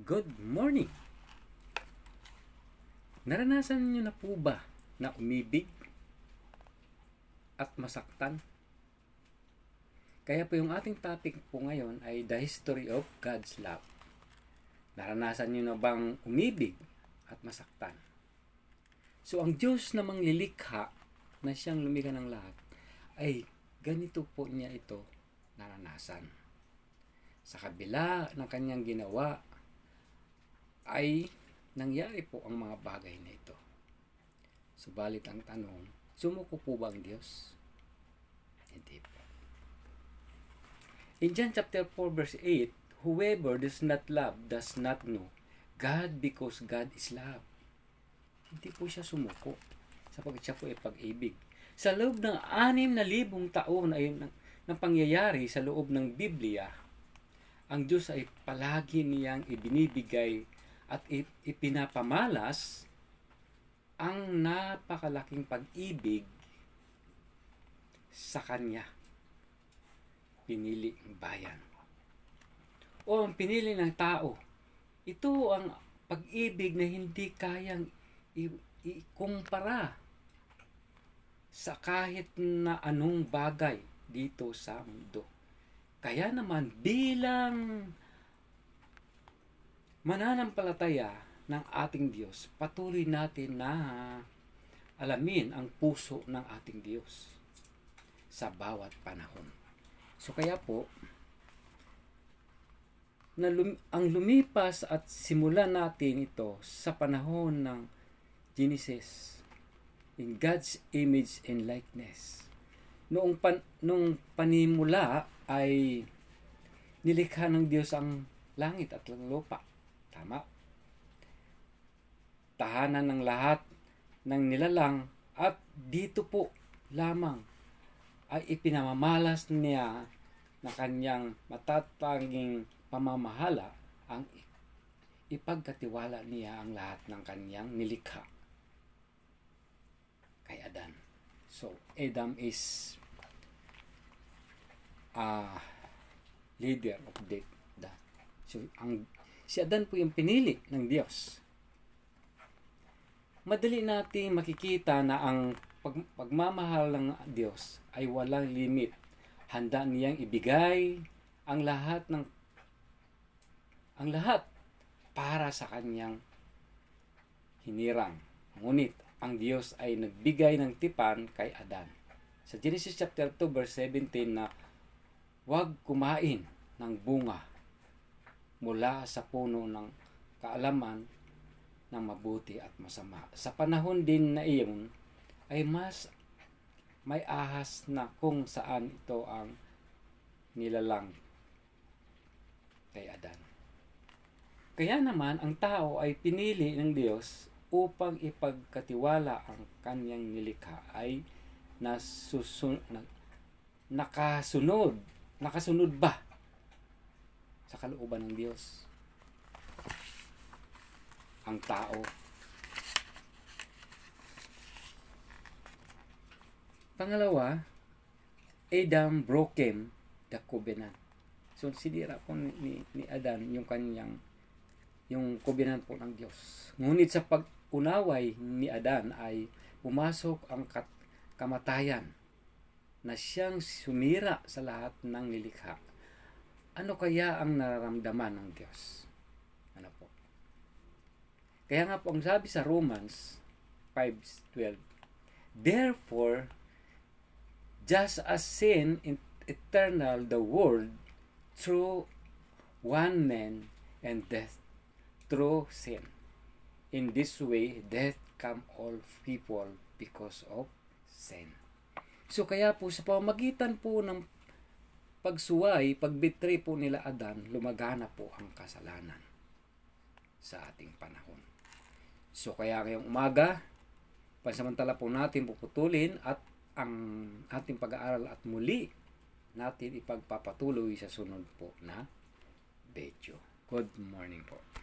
Good morning! Naranasan niyo na po ba na umibig at masaktan? Kaya po yung ating topic po ngayon ay the history of God's love. Naranasan niyo na bang umibig at masaktan? So ang Diyos na manglilikha na siyang lumikha ng lahat ay ganito po niya ito naranasan. Sa kabila ng kanyang ginawa ay nangyari po ang mga bagay na ito. Subalit ang tanong, sumuko po ba ang Diyos? Hindi po. In John chapter 4 verse 8, Whoever does not love does not know God because God is love. Hindi po siya sumuko sapagkat siya po ay pag-ibig. Sa loob ng anim na libong taon ay ng, ng pangyayari sa loob ng Biblia, ang Diyos ay palagi niyang ibinibigay at ipinapamalas ang napakalaking pag-ibig sa Kanya. Pinili ng bayan. O ang pinili ng tao. Ito ang pag-ibig na hindi kayang ikumpara sa kahit na anong bagay dito sa mundo. Kaya naman bilang mananampalataya ng ating Diyos, patuloy natin na alamin ang puso ng ating Diyos sa bawat panahon. So kaya po, na lum- ang lumipas at simulan natin ito sa panahon ng Genesis in God's image and likeness. Noong pan, nung panimula ay nilikha ng Diyos ang langit at ang lupa. Tama. Tahanan ng lahat ng nilalang at dito po lamang ay ipinamamalas niya na kanyang matatanging pamamahala ang ipagkatiwala niya ang lahat ng kanyang nilikha kay Adan. So, Adam is a leader of the, the so ang si Adan po yung pinili ng Diyos. Madali nating makikita na ang pag, pagmamahal ng Diyos ay walang limit. Handa niyang ibigay ang lahat ng ang lahat para sa kanyang hinirang. Ngunit ang Diyos ay nagbigay ng tipan kay Adan. Sa Genesis chapter 2 verse 17 na huwag kumain ng bunga mula sa puno ng kaalaman ng mabuti at masama. Sa panahon din na iyon ay mas may ahas na kung saan ito ang nilalang kay Adan. Kaya naman ang tao ay pinili ng Diyos upang ipagkatiwala ang kanyang nilikha ay nasusun, na, nakasunod. Nakasunod ba sa kalooban ng Diyos? Ang tao. Pangalawa, Adam broken the covenant. So, sinira po ni, ni, Adan yung kanyang yung covenant po ng Diyos. Ngunit sa pag-unaway ni Adan ay pumasok ang kat- kamatayan na siyang sumira sa lahat ng nilikha. Ano kaya ang nararamdaman ng Diyos? Ano po? Kaya nga po ang sabi sa Romans 5.12 Therefore, just as sin in eternal the world through one man and death through sin. In this way, death come all people because of sin. So kaya po sa pamamagitan po ng pagsuway, pagbitray po nila Adan, lumagana po ang kasalanan sa ating panahon. So kaya ngayong umaga, pansamantala po natin puputulin at ang ating pag-aaral at muli natin ipagpapatuloy sa sunod po na video. Good morning po.